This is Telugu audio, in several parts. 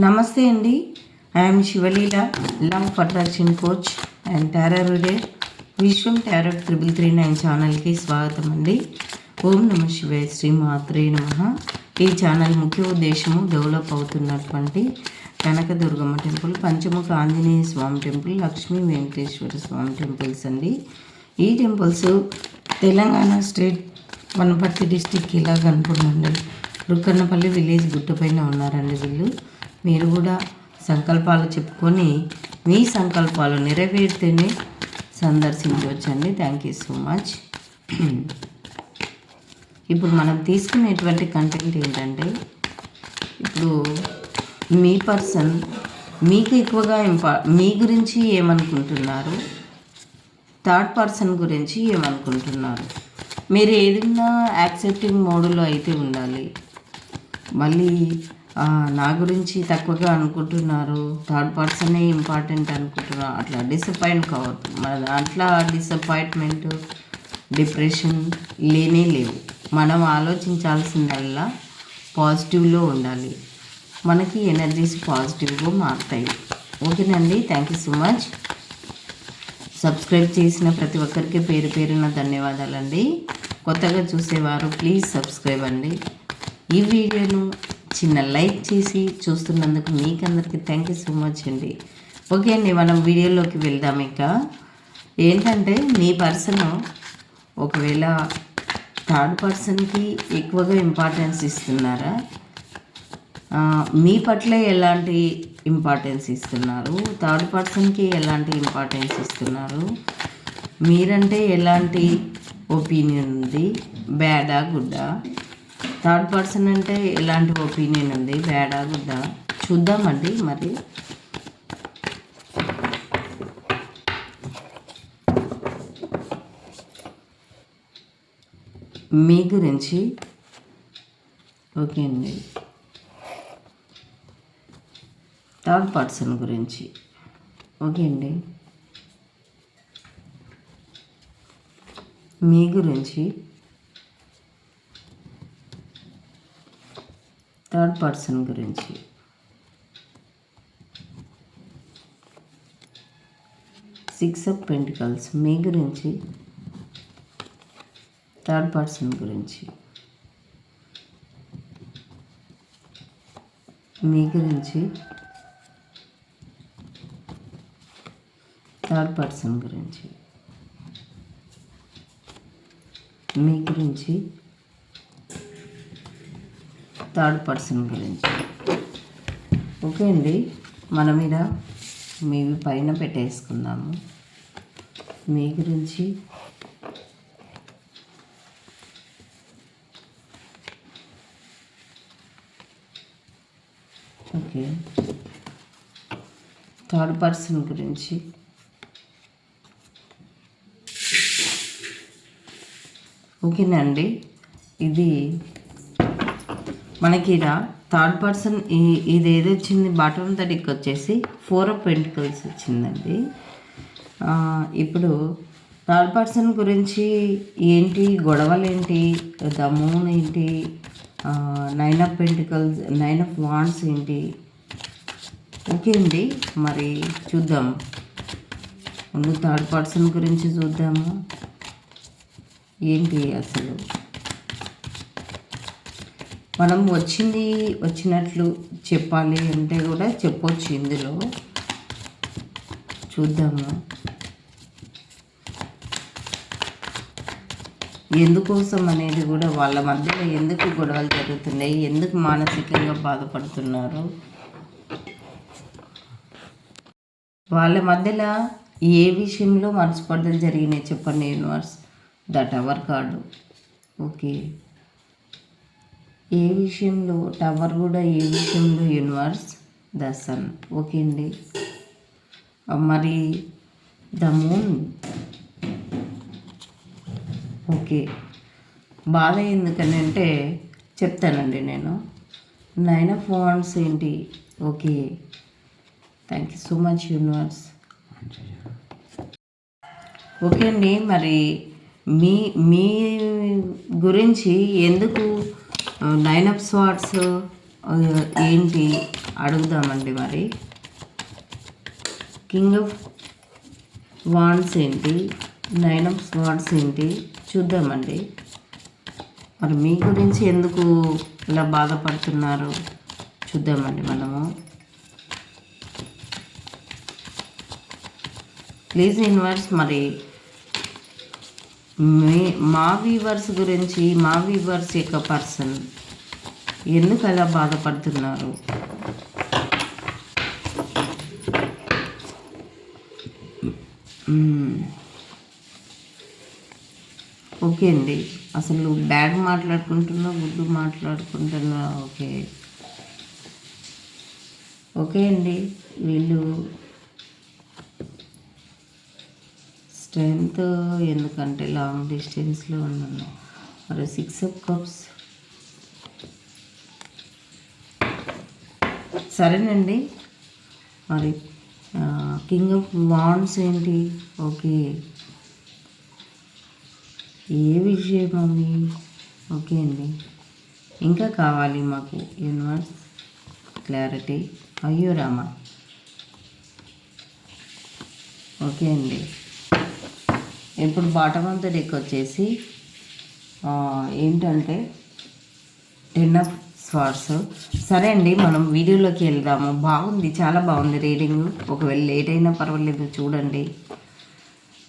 నమస్తే అండి. I am Sivaleela love attraction coach and tarot reader Vishwam tarot triple three nine ఛానల్కి స్వాగతం అండి. ఓం నమ శివాయ శ్రీ మాత్రే నమ. ఈ ఛానల్ ముఖ్య ఉద్దేశము డెవలప్ అవుతున్నటువంటి Kanakadurgamma temple Panchamukha Anjaneya Swamy temple Lakshmi Venkateswara Swamy temples అండి. ఈ temples Telangana state Wanaparthy district ఇలా కనుకుంటుందండి రుక్కన్నపల్లి విలేజ్ గుట్టపైన ఉన్నారండి వీళ్ళు. మీరు కూడా సంకల్పాలు చెప్పుకొని మీ సంకల్పాలు నెరవేరితేనే సందర్శించవచ్చండి. థ్యాంక్ యూ సో మచ్ ఇప్పుడు మనం తీసుకునేటువంటి కంటెంట్ ఏంటంటే ఇప్పుడు మీ పర్సన్ మీకు ఎక్కువగా ఇంపా మీ గురించి ఏమనుకుంటున్నారు? థర్డ్ పర్సన్ గురించి ఏమనుకుంటున్నారు? మీరు ఏదైనా యాక్సెప్టింగ్ మోడ్లో అయితే ఉండాలి. మళ్ళీ నా గురించి తక్కువగా అనుకుంటున్నారు. థర్డ్ పర్సనే ఇంపార్టెంట్ అనుకుంటున్నారు అట్లా డిసప్పాయింట్ కావద్దు. మన దాంట్లో డిసప్పాయింట్మెంట్ డిప్రెషన్ లేనే లేవు. మనం ఆలోచించాల్సిందల్లా పాజిటివ్లో ఉండాలి. మనకి ఎనర్జీస్ పాజిటివ్గా మారుతాయి. ఓకేనండి? Thank you so much subscribe చేసిన ప్రతి ఒక్కరికి పేరు పేరున ధన్యవాదాలండి. కొత్తగా చూసేవారు ప్లీజ్ సబ్స్క్రైబ్ అండి. ఈ వీడియోను చిన్న లైక్ చేసి చూస్తున్నందుకు మీకు అందరికీ థ్యాంక్ యూ సో మచ్ అండి. ఓకే అండి మనం వీడియోలోకి వెళ్దాం ఇక. ఏంటంటే మీ పర్సన్ ఒకవేళ థర్డ్ పర్సన్కి ఎక్కువగా ఇంపార్టెన్స్ ఇస్తున్నారా? మీ పట్ల ఎలాంటి ఇంపార్టెన్స్ ఇస్తున్నారు? థర్డ్ పర్సన్కి ఎలాంటి ఇంపార్టెన్స్ ఇస్తున్నారు? మీరంటే ఎలాంటి ఒపీనియన్ ఉంది? బ్యాడా గుడ్డా థర్డ్ పర్సన్ అంటే ఎలాంటి ఒపీనియన్ ఉంది. బ్యాడా గుడ్డా చూద్దామండి మరి. మీ గురించి ఓకే అండి. థర్డ్ పర్సన్ గురించి. ఓకే అండి. మీ గురించి థర్డ్ పర్సన్ గురించి. సిక్స్ ఆఫ్ పెంటికల్స్ మీ గురించి థర్డ్ పర్సన్ గురించి. మీ గురించి థర్డ్ పర్సన్ గురించి. మీ గురించి థర్డ్ పర్సన్ గురించి. ఓకే అండి మన మీద మీవి పైన పెట్టేసుకుందాము. మీ గురించి. ఓకే. థర్డ్ పర్సన్ గురించి. ఓకేనండి ఇది మనకి ఇలా థర్డ్ పర్సన్ ఇది ఏది వచ్చింది బాటమ్ తడికి వచ్చేసి ఫోర్ ఆఫ్ పెంటికల్స్ వచ్చిందండి. ఇప్పుడు థర్డ్ పర్సన్ గురించి ఏంటి గొడవలు ఏంటి ద మూన్ ఏంటి nine of pentacles nine of wands ఏంటి? ఓకే అండి మరి చూద్దాం. ముందు థర్డ్ పర్సన్ గురించి చూద్దాము. ఏంటి అసలు? మనం వచ్చింది వచ్చినట్లు చెప్పాలి అంటే కూడా చెప్పొచ్చు ఇందులో. చూద్దాము. ఎందుకోసం అనేది కూడా వాళ్ళ మధ్యలో ఎందుకు గొడవలు జరుగుతున్నాయి ఎందుకు మానసికంగా బాధపడుతున్నారు? వాళ్ళ మధ్యలో ఏ విషయంలో మనస్పర్ధలు జరిగినాయి చెప్పండి universe. That our card okay. ఏ విషయంలో టవర్ కూడా ఏ విషయంలో యూనివర్స్ ద సన్ ఓకే అండి. మరి ద మూన్. ఓకే. బాధ ఎందుకని అంటే చెప్తానండి నేను. నైన్ ఆఫ్ వాన్స్ ఏంటి? Okay. Thank you so much universe. Okay అండి మరి మీ మీ గురించి ఎందుకు నైన్ ఆఫ్ స్వాట్స్ ఏంటి? అడుగుదామండి మరి. కింగ్ ఆఫ్ వాండ్స్ ఏంటి? నైన్ ఆఫ్ స్వాట్స్ ఏంటి? చూద్దామండి. మరి మీ గురించి ఎందుకు ఇలా బాధపడుతున్నారు? చూద్దామండి మనము. ప్లీజ్ ఇన్వర్స్ మరి మీ మా వీవర్స్ గురించి మా వీవర్స్ యొక్క పర్సన్ ఎందుకు అలా బాధపడుతున్నారు ఓకే అండి. అసలు బ్యాడ్ మాట్లాడుకుంటున్నా గుడ్డు మాట్లాడుకుంటున్నా ఓకే. ఓకే అండి. వీళ్ళు స్ట్రెంగ్త్ ఎందుకంటే లాంగ్ డిస్టెన్స్లో ఉన్నాను. మరి సిక్స్ ఆఫ్ కప్స్ సరేనండి. మరి కింగ్ ఆఫ్ వాండ్స్ ఏంటి? ఓకే. ఏ విషయం అవి ఓకే అండి. ఇంకా కావాలి మాకు యూనివర్స్ క్లారిటీ అయ్యో రామా. ఓకే అండి. ఇప్పుడు బాటమ్ ఆఫ్ ద డెక్ వచ్చేసి ఏంటంటే టెన్ ఆఫ్ స్వార్స్. సరే అండి మనం వీడియోలోకి వెళ్దాము. బాగుంది చాలా బాగుంది రీడింగ్. ఒకవేళ లేట్ అయినా పర్వాలేదు చూడండి.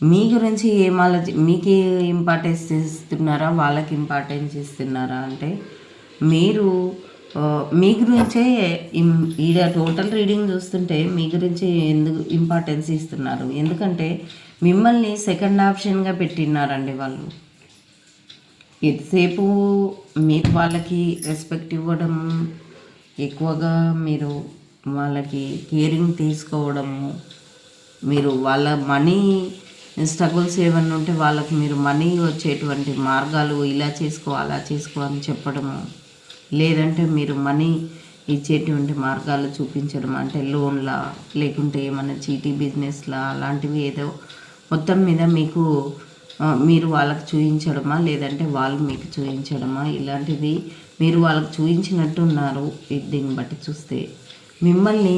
మీ గురించి ఏం ఆలోచి మీకు ఇంపార్టెన్స్ ఇస్తున్నారా వాళ్ళకి ఇంపార్టెన్స్ ఇస్తున్నారా అంటే మీరు మీ గురించే ఈడ టోటల్ రీడింగ్ చూస్తుంటే మీ గురించి ఎందుకు ఇంపార్టెన్స్ ఇస్తున్నారు? ఎందుకంటే మిమ్మల్ని సెకండ్ ఆప్షన్గా పెట్టినారండి వాళ్ళు. ఎంతసేపు మీరు వాళ్ళకి రెస్పెక్ట్ ఇవ్వడం ఎక్కువగా మీరు వాళ్ళకి కేరింగ్ తీసుకోవడము మీరు వాళ్ళ మనీ స్ట్రగుల్స్ ఏమన్నా ఉంటే వాళ్ళకి మీరు మనీ వచ్చేటువంటి మార్గాలు ఇలా చేసుకో అలా చేసుకో అని చెప్పడము లేదంటే మీరు మనీ ఇచ్చేటువంటి మార్గాలు చూపించడం అంటే లోన్లా లేకుంటే ఏమైనా చీటీ బిజినెస్లా అలాంటివి ఏదో మొత్తం మీద మీకు మీరు వాళ్ళకి చూపించడమా లేదంటే వాళ్ళు మీకు చూపించడమా ఇలాంటివి మీరు వాళ్ళకి చూపించినట్టు ఉన్నారు దీన్ని బట్టి చూస్తే. మిమ్మల్ని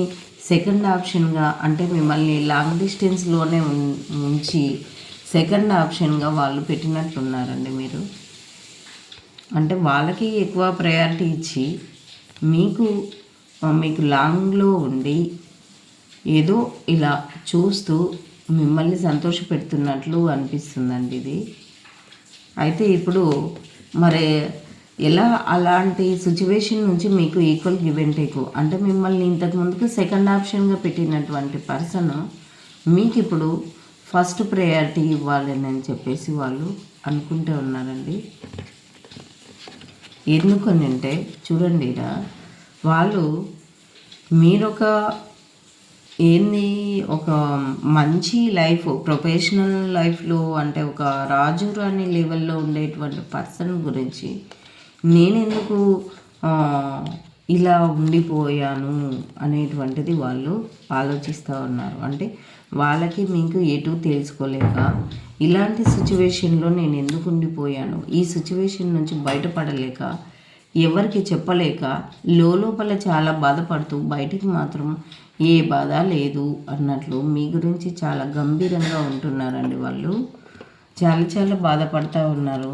సెకండ్ ఆప్షన్గా అంటే మిమ్మల్ని లాంగ్ డిస్టెన్స్లోనే ఉం- ఉంచి సెకండ్ ఆప్షన్గా వాళ్ళు పెట్టినట్లున్నారండి మీరు. అంటే వాళ్ళకి ఎక్కువ ప్రయారిటీ ఇచ్చి మీకు మీకు లాంగ్లో ఉండి ఏదో ఇలా చూస్తూ మిమ్మల్ని సంతోష పెడుతున్నట్లు అనిపిస్తుందండి ఇది. అయితే ఇప్పుడు మరి ఎలా అలాంటి సిచ్యువేషన్ నుంచి మీకు ఈక్వల్ గివ్ అండ్ టేక్ అంటే మిమ్మల్ని ఇంతకు ముందుకు సెకండ్ ఆప్షన్గా పెట్టినటువంటి పర్సన్ మీకు ఇప్పుడు ఫస్ట్ ప్రయారిటీ ఇవ్వాలని అని చెప్పేసి వాళ్ళు అనుకుంటూ ఉన్నారండి. ఎందుకని అంటే చూడండి ఇలా వాళ్ళు మీరొక ఏంది? ఒక మంచి లైఫ్ ప్రొఫెషనల్ లైఫ్లో అంటే ఒక రాజు రాణి లెవెల్లో ఉండేటువంటి పర్సన్ గురించి నేను ఎందుకు ఇలా ఉండిపోయాను అనేటువంటిది వాళ్ళు ఆలోచిస్తూ ఉన్నారు. అంటే వాళ్ళకి మీకు ఎటు తెలుసుకోలేక ఇలాంటి సిచ్యువేషన్లో నేను ఎందుకు ఉండిపోయాను? ఈ సిచ్యువేషన్ నుంచి బయటపడలేక ఎవరికి చెప్పలేక లోపల చాలా బాధపడుతూ బయటికి మాత్రం ఏ బాధ లేదు అన్నట్లు మీ గురించి చాలా గంభీరంగా ఉంటున్నారండి వాళ్ళు. చాలా చాలా బాధపడతా ఉన్నారు.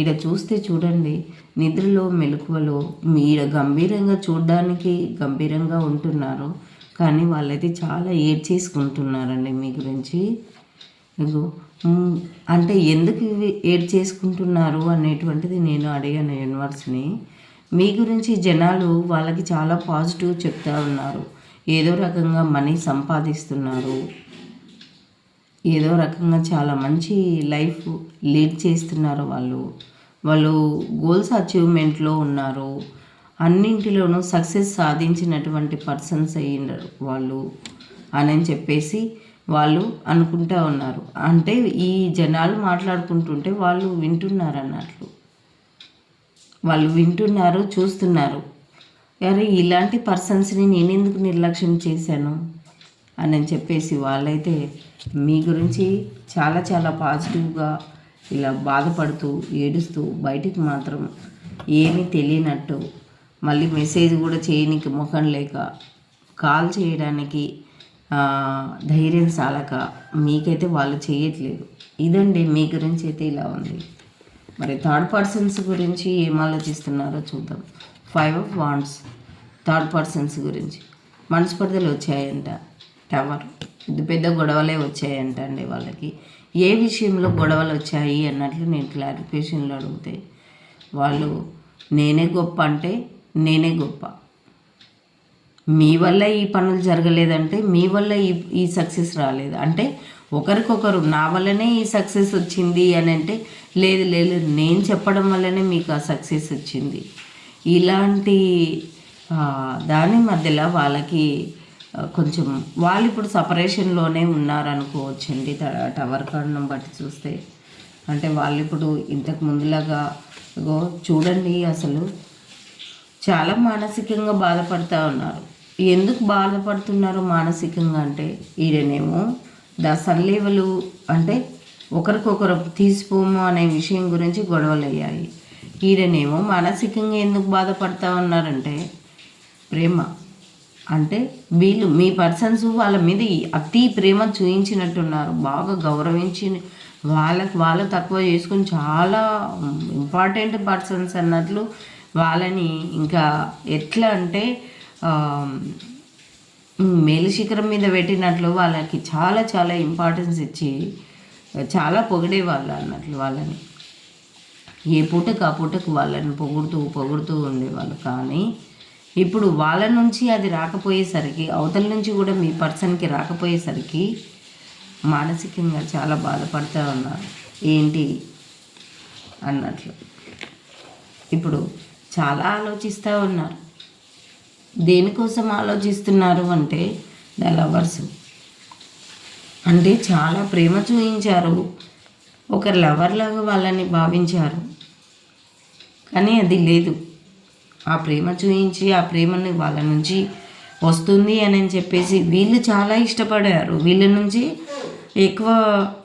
ఈడ చూస్తే చూడండి నిద్రలో మెలకువలో ఈడ గంభీరంగా చూడడానికి గంభీరంగా ఉంటున్నారు. కానీ వాళ్ళైతే చాలా ఏడ్చేసుకుంటున్నారండి మీ గురించి. ఇగో అంటే ఎందుకు ఇవి ఏడ్ చేసుకుంటున్నారు అనేటువంటిది నేను అడిగాను యూనివర్స్ని. మీ గురించి జనాలు వాళ్ళకి చాలా పాజిటివ్ చెప్తా ఉన్నారు. ఏదో రకంగా మనీ సంపాదిస్తున్నారు. ఏదో రకంగా చాలా మంచి లైఫ్ లీడ్ చేస్తున్నారు వాళ్ళు. వాళ్ళు గోల్స్ అచీవ్మెంట్లో ఉన్నారు. అన్నింటిలోనూ సక్సెస్ సాధించినటువంటి పర్సన్స్ అయ్యిండారు వాళ్ళు అని చెప్పేసి వాళ్ళు అనుకుంటా ఉన్నారు. అంటే ఈ జనాలు మాట్లాడుకుంటుంటే వాళ్ళు వింటున్నారు అన్నట్లు. వాళ్ళు వింటున్నారు చూస్తున్నారు. అరే ఇలాంటి పర్సన్స్ని నేను ఎందుకు నిర్లక్ష్యం చేశాను? అని చెప్పేసి వాళ్ళైతే మీ గురించి చాలా చాలా పాజిటివ్గా ఇలా బాధపడుతూ ఏడుస్తూ బయటికి మాత్రం ఏమీ తెలియనట్టు మళ్ళీ మెసేజ్ కూడా చేయనికి ముఖం లేక కాల్ చేయడానికి ధైర్యం చాలక మీకైతే వాళ్ళు చేయట్లేదు. ఇదండి మీ గురించి అయితే ఇలా ఉంది. మరి థర్డ్ పర్సన్స్ గురించి ఏం ఆలోచిస్తున్నారో చూద్దాం. Five of wands third persons గురించి. మనస్పర్ధలు వచ్చాయంట టవర్ పెద్ద పెద్ద గొడవలే వచ్చాయంట అండి వాళ్ళకి. ఏ విషయంలో గొడవలు వచ్చాయి అన్నట్లు నేను క్లారిఫికేషన్లో అడిగితే వాళ్ళు నేనే గొప్ప అంటే నేనే గొప్ప. మీ వల్ల ఈ పనులు జరగలేదంటే మీ వల్ల ఈ ఈ సక్సెస్ రాలేదు. అంటే ఒకరికొకరు నా వల్లనే ఈ సక్సెస్ వచ్చింది అని అంటే లేదు లేదు నేను చెప్పడం వల్లనే మీకు ఆ సక్సెస్ వచ్చింది. ఇలాంటి దాని మధ్యలో వాళ్ళకి కొంచెం వాళ్ళు ఇప్పుడు సపరేషన్లోనే ఉన్నారనుకోవచ్చండి. టవర్ కారణం బట్టి చూస్తే. అంటే వాళ్ళు ఇప్పుడు ఇంతకు ముందులాగా ఇగో చూడండి అసలు చాలా మానసికంగా బాధపడుతూ ఉన్నారు. ఎందుకు బాధపడుతున్నారు మానసికంగా అంటే ఈయనేమో ద సన్లేవలు అంటే ఒకరికొకరు తీసిపోము అనే విషయం గురించి గొడవలు అయ్యాయి ఈయనేమో మానసికంగా ఎందుకు బాధపడుతూ ఉన్నారంటే ప్రేమ. అంటే వీళ్ళు మీ పర్సన్స్ వాళ్ళ మీద అతి ప్రేమ చూయించినట్టున్నారు. బాగా గౌరవించి వాళ్ళకి వాళ్ళు తక్కువ చేసుకుని చాలా ఇంపార్టెంట్ పర్సన్స్ అన్నట్లు వాళ్ళని ఇంకా ఎట్లా అంటే మేలు శిఖరం మీద పెట్టినట్లు వాళ్ళకి చాలా చాలా ఇంపార్టెన్స్ ఇచ్చి చాలా పొగిడేవాళ్ళు అన్నట్లు వాళ్ళని. ఏ పూటకు ఆ పూటకు వాళ్ళని పొగుడుతూ పొగుడుతూ ఉండేవాళ్ళు. కానీ ఇప్పుడు వాళ్ళ నుంచి అది రాకపోయేసరికి అవతల నుంచి కూడా మీ పర్సన్కి రాకపోయేసరికి మానసికంగా చాలా బాధపడుతూ ఉన్నారు. ఏంటి? అన్నట్లు. ఇప్పుడు చాలా ఆలోచిస్తూ ఉన్నారు. దేనికోసం ఆలోచిస్తున్నారు అంటే ద లవర్స్. అంటే చాలా ప్రేమ చూపించారు ఒక లవర్ లాగా వాళ్ళని భావించారు. కానీ అది లేదు. ఆ ప్రేమ చూపించి ఆ ప్రేమని వాళ్ళ నుంచి వస్తుంది అని అని చెప్పేసి వీళ్ళు చాలా ఇష్టపడారు. వీళ్ళ నుంచి ఎక్కువ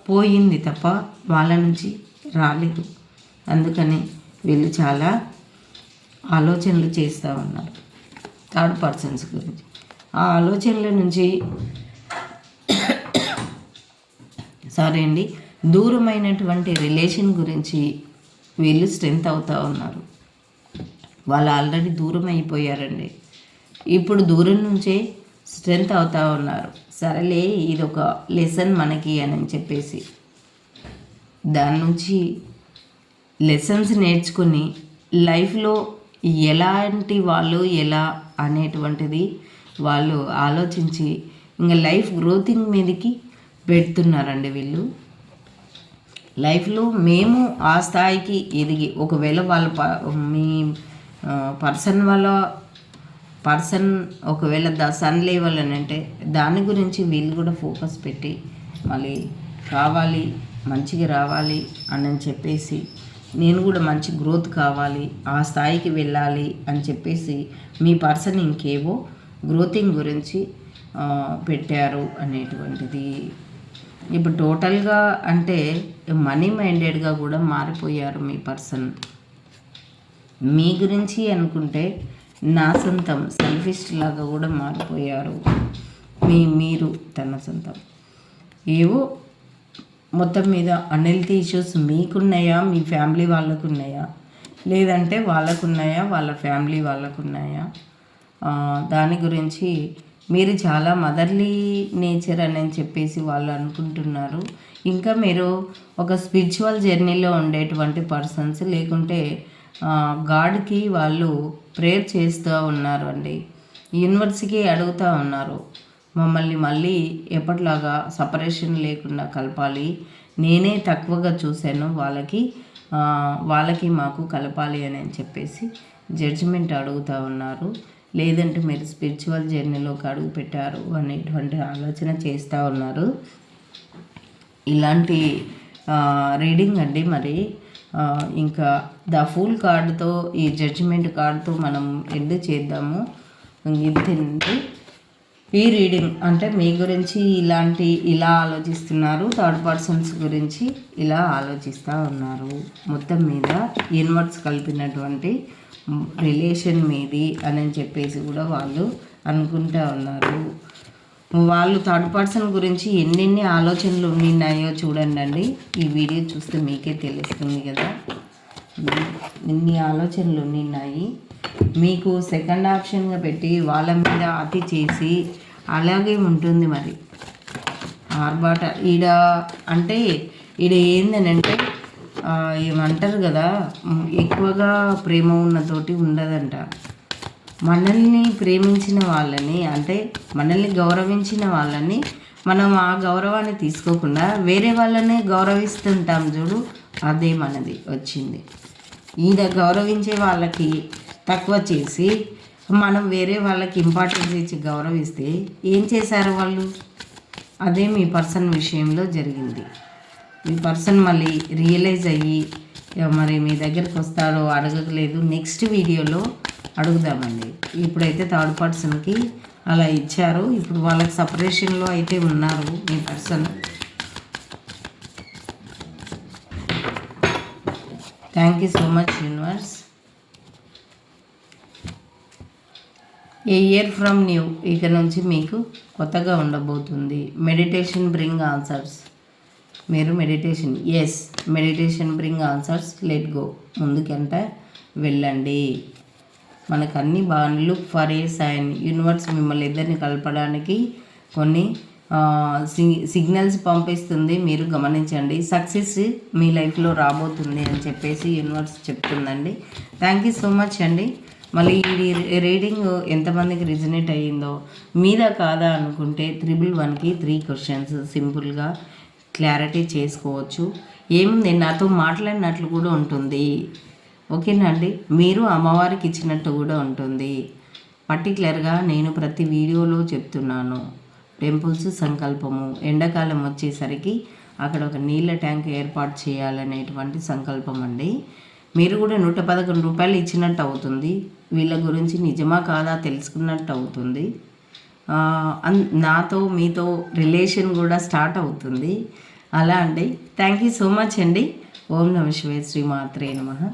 పోయింది తప్ప వాళ్ళ నుంచి రాలేదు. అందుకని వీళ్ళు చాలా ఆలోచనలు చేస్తూ ఉన్నారు. థర్డ్ పర్సన్స్ గురించి. ఆ ఆలోచనల నుంచి సారీ అండి. దూరమైనటువంటి రిలేషన్ గురించి వీళ్ళు స్ట్రెంత్ అవుతూ ఉన్నారు. వాళ్ళు ఆల్రెడీ దూరం అయిపోయారండి ఇప్పుడు దూరం నుంచే స్ట్రెంత్ అవుతూ ఉన్నారు. సరేలే ఇది ఒక లెసన్ మనకి అని చెప్పేసి. దాని నుంచి లెసన్స్ నేర్చుకుని లైఫ్లో ఎలాంటి వాళ్ళు ఎలా అనేటువంటిది వాళ్ళు ఆలోచించి ఇంకా లైఫ్ గ్రోతింగ్ మీదకి పెడుతున్నారండి వీళ్ళు. లైఫ్లో మేము ఆ స్థాయికి ఎదిగి ఒకవేళ వాళ్ళ ప- మీ పర్సన్ వాళ్ళ పర్సన్ ఒకవేళ ద సన్ లెవెల్ అని అంటే దాని గురించి వీళ్ళు కూడా ఫోకస్ పెట్టి మళ్ళీ కావాలి మంచిగా రావాలి అని చెప్పేసి నేను కూడా మంచి గ్రోత్ కావాలి ఆ స్థాయికి వెళ్ళాలి అని చెప్పేసి మీ పర్సన్ ఇంకేవో గ్రోతింగ్ గురించి పెట్టారు అనేటువంటిది. ఇప్పుడు టోటల్గా అంటే మనీ మైండెడ్గా కూడా మారిపోయారు మీ పర్సన్ మీ గురించి అనుకుంటే నా సొంతం సెల్ఫిస్ట్ లాగా కూడా మారిపోయారు మీ మీరు తన సొంతం. ఏవో మొత్తం మీద అన్హెల్తీ ఇష్యూస్ మీకున్నాయా? మీ ఫ్యామిలీ వాళ్ళకు ఉన్నాయా లేదంటే వాళ్ళకున్నాయా? వాళ్ళ ఫ్యామిలీ వాళ్ళకున్నాయా? దాని గురించి మీరు చాలా మదర్లీ నేచర్ అని చెప్పేసి వాళ్ళు అనుకుంటున్నారు. ఇంకా మీరు ఒక స్పిరిచువల్ జర్నీలో ఉండేటువంటి పర్సన్స్ లేకుంటే గాడ్కి వాళ్ళు ప్రేయర్ చేస్తూ ఉన్నారు అండి. యూనివర్స్కి అడుగుతూ ఉన్నారు. మమ్మల్ని మళ్ళీ ఎప్పటిలాగా సపరేషన్ లేకుండా కలపాలి. నేనే తక్కువగా చూశాను వాళ్ళకి వాళ్ళకి మాకు కలపాలి అని చెప్పేసి జడ్జిమెంట్ అడుగుతూ ఉన్నారు. లేదంటే మీరు స్పిరిచువల్ జర్నీలోకి అడుగు పెట్టారు అనేటువంటి ఆలోచన చేస్తూ ఉన్నారు. ఇలాంటి రీడింగ్ అండి మరి. ఇంకా ద ఫుల్ కార్డుతో ఈ జడ్జిమెంట్ కార్డుతో మనం ఎండ్ చేద్దాము. ఇదండి ఈ రీడింగ్ అంటే మీ గురించి ఇలాంటి ఇలా ఆలోచిస్తున్నారు థర్డ్ పర్సన్స్ గురించి ఇలా ఆలోచిస్తూ ఉన్నారు. మొత్తం మీద యూనివర్స్ కలిపినటువంటి రిలేషన్ మీది అని చెప్పేసి కూడా వాళ్ళు అనుకుంటా ఉన్నారు. వాళ్ళు థర్డ్ పర్సన్ గురించి ఎన్నెన్ని ఆలోచనలు ఉన్నాయో చూడండి అండి ఈ వీడియో చూస్తే మీకే తెలుస్తుంది కదా. ఇన్ని ఆలోచనలు ఉన్నాయి మీకు సెకండ్ ఆప్షన్గా పెట్టి వాళ్ళ మీద అతి చేసి అలాగే ఉంటుంది మరి. ఆర్బాట ఈడ అంటే ఈడ ఏందనంటే ఏమంటారు కదా ఎక్కువగా ప్రేమ ఉన్నతోటి ఉండదంట. మనల్ని ప్రేమించిన వాళ్ళని అంటే మనల్ని గౌరవించిన వాళ్ళని మనం ఆ గౌరవాన్ని తీసుకోకుండా వేరే వాళ్ళనే గౌరవిస్తుంటాం చూడు అదే మనది వచ్చింది. ఈడ గౌరవించే వాళ్ళకి తక్కువ చేసి మనం వేరే వాళ్ళకి ఇంపార్టెన్స్ ఇచ్చి గౌరవిస్తే ఏం చేశారు వాళ్ళు? అదే మీ పర్సన్ విషయంలో జరిగింది. మీ పర్సన్ మళ్ళీ రియలైజ్ అయ్యి మరి మీ దగ్గరికి వస్తాడో అడగలేదు నెక్స్ట్ వీడియోలో అడుగుదామండి. ఇప్పుడైతే థర్డ్ పర్సన్కి అలా ఇచ్చారు. ఇప్పుడు వాళ్ళకి సపరేషన్లో అయితే ఉన్నారు మీ person thank you so much universe a year from new ఇక నుంచి మీకు కొత్తగా ఉండబోతుంది. మెడిటేషన్ బ్రింగ్ ఆన్సర్స్ మీరు meditation is meditation bring answers let go ముందుకంట వెళ్ళండి. మనకు అన్ని బాగా look for a sign universe మిమ్మల్ని ఇద్దరిని కలపడానికి కొన్ని సిగ్నల్స్ పంపిస్తుంది. మీరు గమనించండి. సక్సెస్ మీ లైఫ్లో రాబోతుంది అని చెప్పేసి యూనివర్స్ చెప్తుందండి. థ్యాంక్ యూ సో మచ్ అండి. మళ్ళీ ఇది రీడింగ్ ఎంతమందికి రిజనేట్ అయ్యిందో మీద కాదా అనుకుంటే త్రిబుల్ వన్కి త్రీ క్వశ్చన్స్ సింపుల్గా క్లారిటీ చేసుకోవచ్చు. ఏముంది? నాతో మాట్లాడినట్లు కూడా ఉంటుంది. ఓకేనా అండి? మీరు అమ్మవారికి ఇచ్చినట్టు కూడా ఉంటుంది. పర్టికులర్గా నేను ప్రతి వీడియోలో చెప్తున్నాను. టెంపుల్స్ సంకల్పము. ఎండాకాలం వచ్చేసరికి అక్కడ ఒక నీళ్ళ ట్యాంక్ ఏర్పాటు చేయాలనేటువంటి సంకల్పం అండి. మీరు కూడా నూట పదకొండు రూపాయలు ఇచ్చినట్టు అవుతుంది. వీళ్ళ గురించి నిజమా కాదా తెలుసుకున్నట్టు అవుతుంది. అన్- నాతో మీతో రిలేషన్ కూడా స్టార్ట్ అవుతుంది. అలా అండి. థ్యాంక్ యూ సో మచ్ అండి. ఓం నమ శివే శ్రీమాత్రే నమ.